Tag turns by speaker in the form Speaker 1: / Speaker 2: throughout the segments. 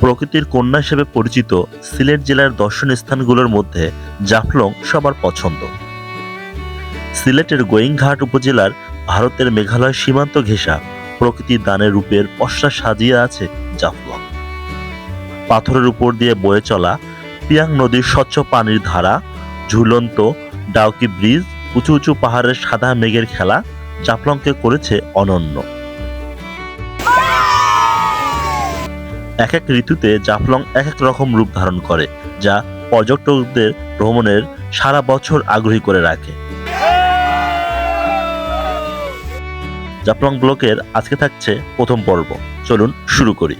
Speaker 1: প্রকৃতির কন্যা হিসেবে পরিচিত সিলেট জেলার দর্শনীয় স্থানগুলোর মধ্যে জাফলং সবার পছন্দ। সিলেটের গোয়িংঘাট উপজেলার ভারতের মেঘালয় সীমান্ত ঘেঁষা প্রকৃতির দানের রূপের পশ্চা সাজিয়ে আছে জাফলং। পাথরের উপর দিয়ে বয়ে চলা পিয়াং নদীর স্বচ্ছ পানির ধারা, ঝুলন্ত ডাউকি ব্রিজ, উঁচু উঁচু পাহাড়ের সাদা মেঘের খেলা জাফলংকে করেছে অনন্য। এক এক ঋতুতে জাফলং এক এক রকম রূপ ধারণ করে, যা পর্যটকদের ভ্রমণের সারা বছর আগ্রহী করে রাখে। জাফলং ব্লকের আজকে থাকছে প্রথম পর্ব। চলুন শুরু করি।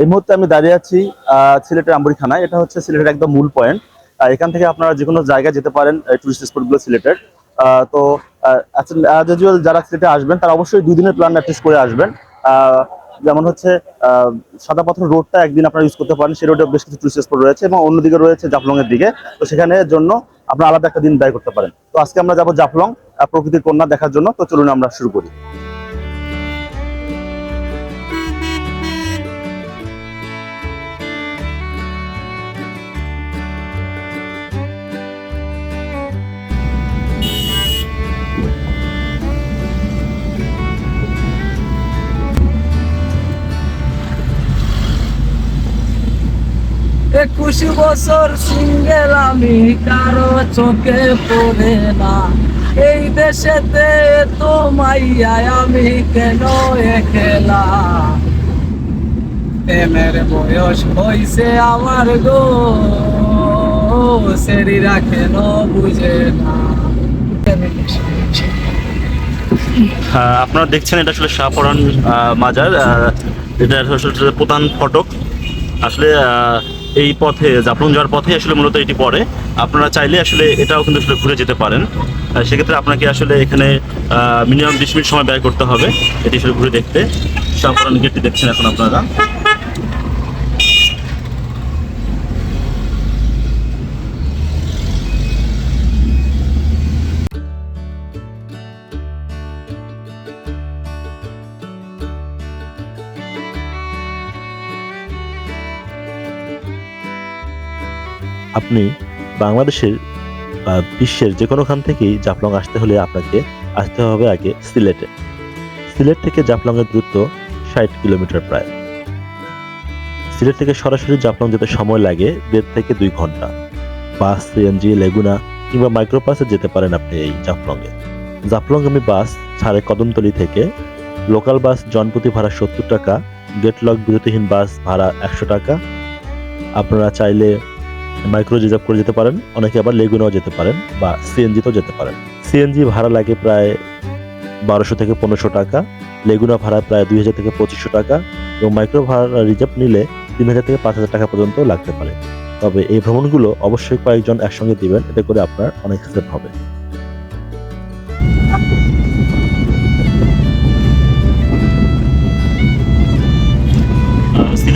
Speaker 2: এই মুহূর্তে আমি দাঁড়িয়ে আছি সিলেটের আম্বরিখানায়। এটা হচ্ছে সিলেটের একদম মূল পয়েন্ট এখান থেকে আপনারা যে কোনো জায়গায় যেতে পারেন টুরিস্ট স্পটগুলো সিলেটের। তো অ্যাজ ইউজুয়াল যারা সিলেটে আসবেন, তারা অবশ্যই দুই দিনের প্ল্যান অ্যাটলিস্ট করে আসবেন। যেমন হচ্ছে সাদা পাথর রোডটা একদিন আপনারা ইউজ করতে পারেন সেই রোডে বেশ কিছু টুরিস্ট স্পট রয়েছে এবং অন্যদিকে রয়েছে জাফলং এর দিকে। তো সেখানে জন্য আপনারা আলাদা একটা দিন ব্যয় করতে পারেন। তো আজকে আমরা যাব জাফলং প্রকৃতির কন্যা দেখার জন্য। তো চলুন আমরা শুরু করি।
Speaker 3: একুশ বছর সিঙ্গেল আমি, কারও চোখে পড়ে না। এই দেশেতে তো মাইয়ায় আমি কেন একলা? প্রেমের বয়স হইছে আমার গো, সেরিরা কেন বুঝে না?
Speaker 1: আপনারা দেখছেন এটা আসলে শাহপরান মাজার এটা আসলে প্রধান ফটক। আসলে এই পথে, জাফলং যাওয়ার পথে আসলে মূলত এটি পড়ে। আপনারা চাইলে আসলে এটাও কিন্তু আসলে ঘুরে যেতে পারেন। সেক্ষেত্রে আপনাকে আসলে এখানে মিনিমাম বিশ মিনিট সময় ব্যয় করতে হবে। এটি আসলে ঘুরে দেখতে। সাফরান গেটটি দেখছেন এখন আপনারা। আপনি বাংলাদেশের বা বিশ্বের যে কোনোখান থেকেই জাফলং আসতে হলে আপনাকে আসতে হবে আগে সিলেটে। সিলেট থেকে জাফলংয়ের দূরত্ব ষাট কিলোমিটার প্রায়। সিলেট থেকে সরাসরি জাফলং যেতে সময় লাগে দেড় থেকে দুই ঘণ্টা। বাস, সিএনজি, লেগুনা কিংবা মাইক্রোবাসে যেতে পারেন আপনি এই জাফলংয়ে। জাফলংগামী বাস ছাড়ে কদমতলি থেকে। লোকাল বাস জনপ্রতি ভাড়া সত্তর টাকা, গেটলক বিরতিহীন বাস ভাড়া একশো টাকা। আপনারা চাইলে মাইক্রো রিজার্ভ করে যেতে পারেন, অনেকে আবার লেগুনাও যেতে পারেন বা সিএনজিতেও যেতে পারেন। সিএনজি ভাড়া লাগে প্রায় বারোশো থেকে পনেরোশো টাকা লেগুনা ভাড়া প্রায় দুই হাজার থেকে পঁচিশশো টাকা এবং মাইক্রো ভাড়া রিজার্ভ নিলে তিন হাজার থেকে পাঁচ হাজার টাকা পর্যন্ত লাগতে পারে। তবে এই ভ্রমণগুলো অবশ্যই কয়েকজন একসঙ্গে দিবেন, এতে করে আপনার অনেক সেভ হবে।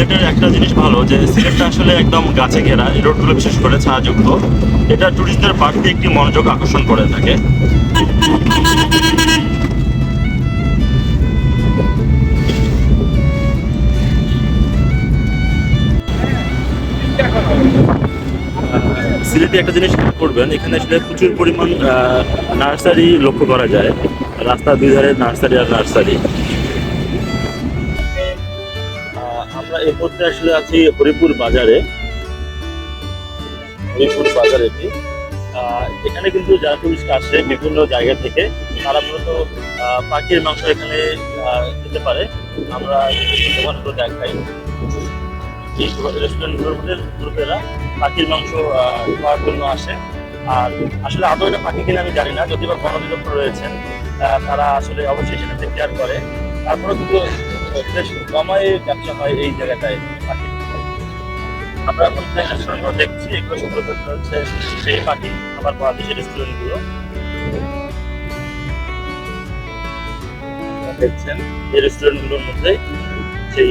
Speaker 1: সিলেটের একটা জিনিস ভালো যে সিলেটটা আসলে একদম গাছে ঘেরা রোডগুলো বিশেষ করে ছায়াযুক্ত। এটা টুরিস্টদের বাড়তি একটি মনোযোগ আকর্ষণ করে থাকে। সিলেটে একটা জিনিস খেয়াল করবেন, এখানে আসলে প্রচুর পরিমাণ নার্সারি লক্ষ্য করা যায়। রাস্তার দুই ধারে নার্সারি আর নার্সারি। এই আসলে আছি হরিপুর বাজারে। হরিপুর বাজার এখানে কিন্তু যারা টুরিস্ট আসে বিভিন্ন জায়গা থেকে, তারা মূলত পাখির মাংস এখানে খেতে পারে। আমরা দোকানগুলো দেখাই। এই পাখির মাংস খাওয়ার জন্য আসে। আর আসলে আদৌ এটা পাখি কিনা আমি জানি না যদি বা বন রয়েছেন তারা আসলে অবশ্যই সেটা কেয়ার করে। তারপরে কিন্তু বেশ কমায় এই জায়গাটায়। পাখি আমরা এখন দেখছি, এগুলো সবগুলো হচ্ছে সেই পাখি আবার বাংলাদেশের রেস্টুরেন্টগুলো দেখছেন এই রেস্টুরেন্টগুলোর মধ্যে সেই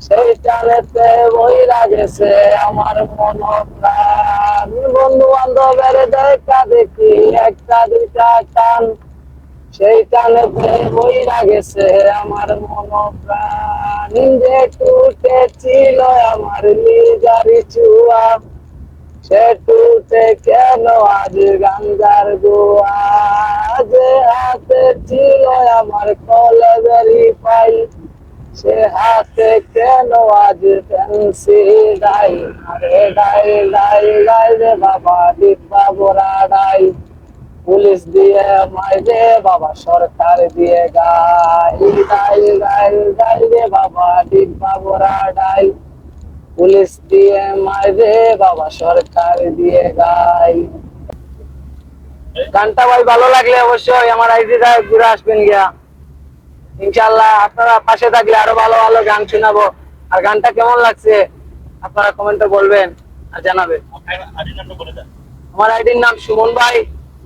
Speaker 3: সেই টানেতে বইরা গেছে আমার মন প্রাণ। বন্ধু বান্ধবের দেখা দেখি, একটা দুইটা টান। সেই টানেতে বইরা গেছে আমার মন প্রাণ। যে টুটে ছিল আমার লিজারি চুয়া। সে টুটে কেন আজ গাঙ্গার গোয়া? যে হাতে ছিল আমার কলেজেরই পাই সে হাতে কেন আজ ফ্যান্সি ডাই, আরে ডাই ডাই ডাই রে বাবা ডিব্বা বোরা ডাই পুলিশ দিয়ে মাইরে বাবা, সরকার দিয়ে গাই। ডাই ডাই ডাই রে বাবা ডিব্বা বোরা ডাই পুলিশ দিয়ে মাইরে বাবা, সরকার দিয়ে গাই। গানটা ভাই ভালো লাগলে অবশ্যই আমার আইডিটা ঘুরে আসবেন গিয়া। ইনশাল্লাহ আপনারা পাশে থাকলে আরও ভালো ভালো গান শোনাবো। আর গানটা কেমন লাগছে আপনারা কমেন্টে বলবেন আর জানাবেন। আমার আইডির নাম সুমন ভাই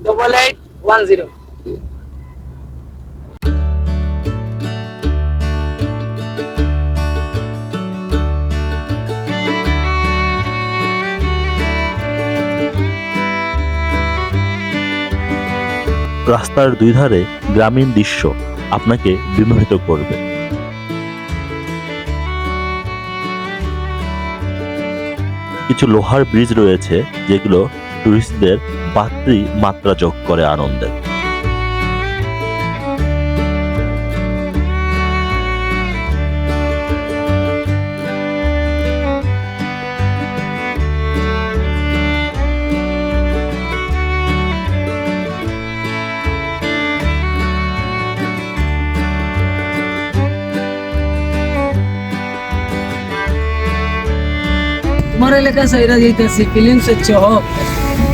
Speaker 3: ডবল এইট ওয়ান জিরো
Speaker 1: রাস্তার দুই ধারে গ্রামীণ দৃশ্য। আপনাকে বিমোহিত করবে। কিছু লোহার ব্রিজ রয়েছে যেগুলো টুরিস্টদের বাড়তি মাত্রা যোগ করে আনন্দের।
Speaker 3: এলাকা সাইরা যাইতেছি, ফিল্ম হচ্ছে হোক।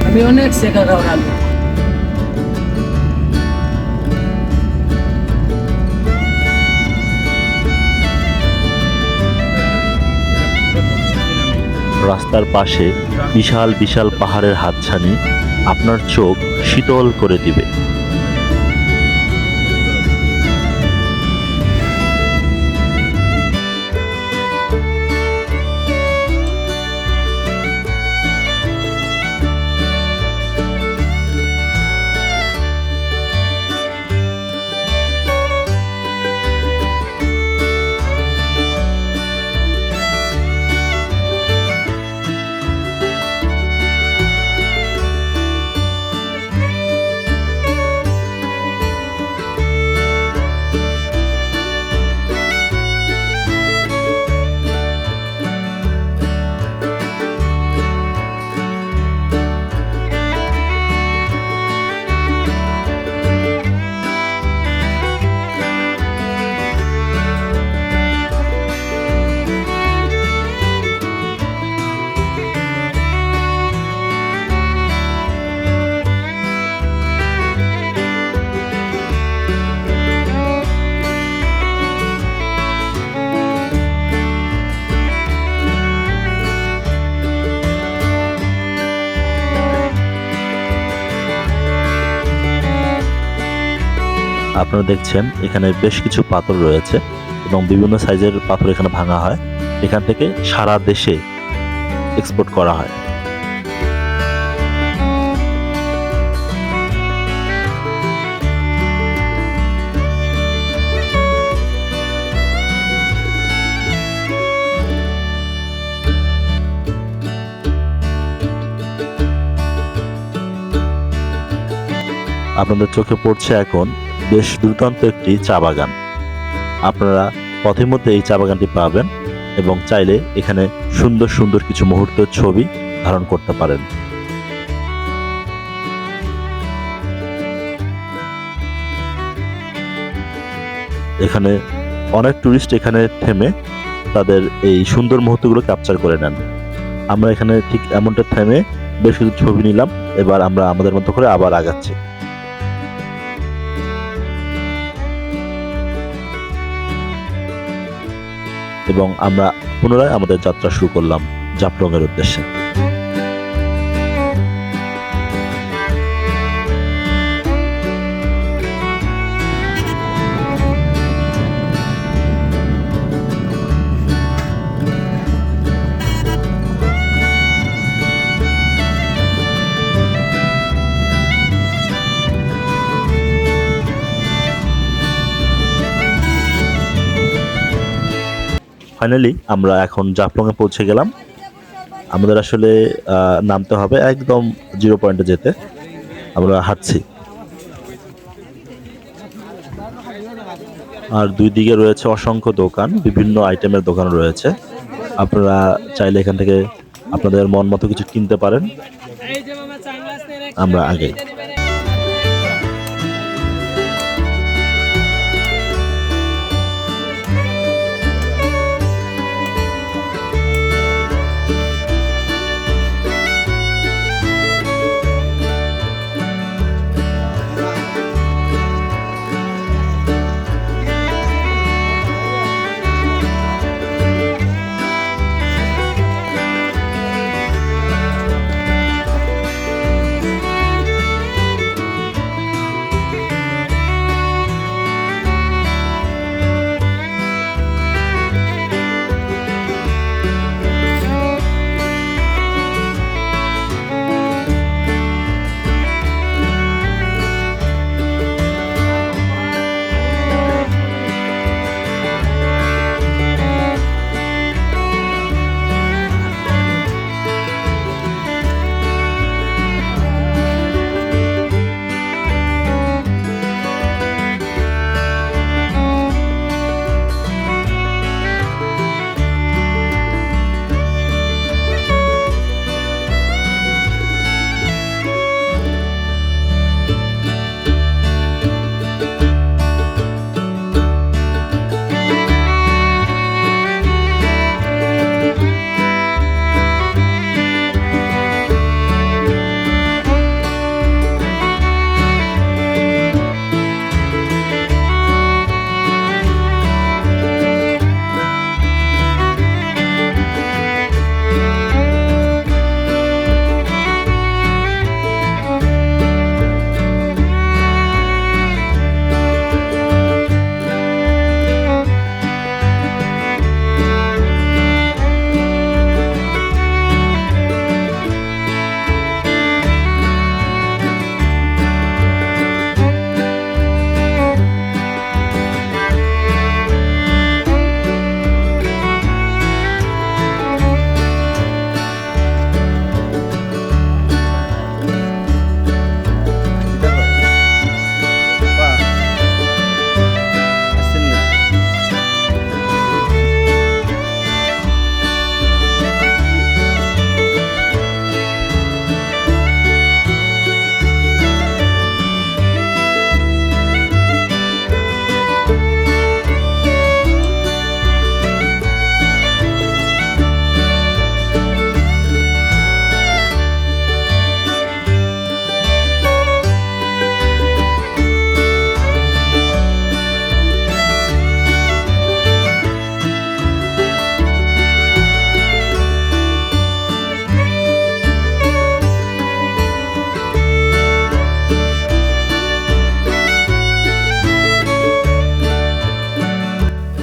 Speaker 3: আমি অনেক শেখা খাওয়াল
Speaker 1: রাস্তার পাশে বিশাল বিশাল পাহাড়ের হাতছানি আপনার চোখ শীতল করে দিবে। আপনারা দেখছেন, এখানে বেশ কিছু পাথর রয়েছে এবং বিভিন্ন সাইজের পাথর এখানে ভাঙা হয়। এখান থেকে সারা দেশে এক্সপোর্ট করা হয়। আপনাদের চোখে পড়ছে এখন বেশ দুর্দান্ত একটি চা বাগান। আপনারা পথের মধ্যে এই চা বাগানটি পাবেন এবং চাইলে এখানে সুন্দর সুন্দর কিছু মুহূর্তের ছবি ধারণ করতে পারেন। এখানে অনেক টুরিস্ট এখানে থেমে তাদের এই সুন্দর মুহূর্তগুলো ক্যাপচার করে নেন। আমরা এখানে ঠিক এমনটা থেমে বেশ কিছু ছবি নিলাম, এবার আমরা আমাদের মতো করে আবার আগাচ্ছি। এবং আমরা পুনরায় আমাদের যাত্রা শুরু করলাম জাফলংয়ের উদ্দেশ্যে। ফাইনালি আমরা এখন জাফলংয়ে পৌঁছে গেলাম। আমাদের আসলে নামতে হবে একদম জিরো পয়েন্টে যেতে। আমরা হাঁটছি। আর দুই দিকে রয়েছে অসংখ্য দোকান, বিভিন্ন আইটেমের দোকান রয়েছে। আপনারা চাইলে এখান থেকে আপনাদের মন মতো কিছু কিনতে পারেন। আমরা আগে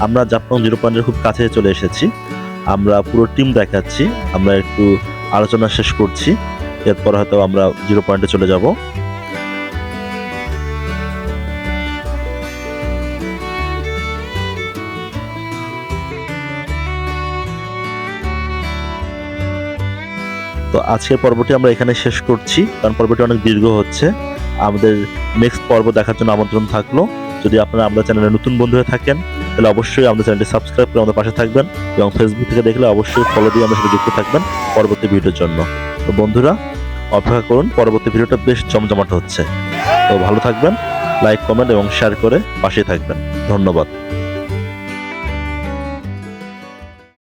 Speaker 1: আমরা জাপান জিরো পয়েন্টের খুব কাছে চলে এসেছি। আমরা পুরো টিম দেখাচ্ছি, আমরা একটু আলোচনা শেষ করছি, এরপর হয়তো আমরা জিরো পয়েন্টে চলে যাব। তো আজকের পর্বটি আমরা এখানে শেষ করছি, কারণ পর্বটি অনেক দীর্ঘ হচ্ছে। আমাদের নেক্সট পর্ব দেখার জন্য আমন্ত্রণ থাকল। যদি আপনারা আমাদের চ্যানেলে নতুন বন্ধু হয়ে থাকেন, তাহলে অবশ্যই আমাদের চ্যানেলটি সাবস্ক্রাইব করে আমাদের পাশে থাকবেন এবং ফেসবুক থেকে দেখলে অবশ্যই ফলো দিয়ে আমাদের সাথে যুক্ত থাকবেন পরবর্তী ভিডিওর জন্য। তো বন্ধুরা, অপেক্ষা করুন, পরবর্তী ভিডিওটা বেশ জমজমাট হচ্ছে। তো ভালো থাকবেন লাইক কমেন্ট এবং শেয়ার করে পাশে থাকবেন। ধন্যবাদ।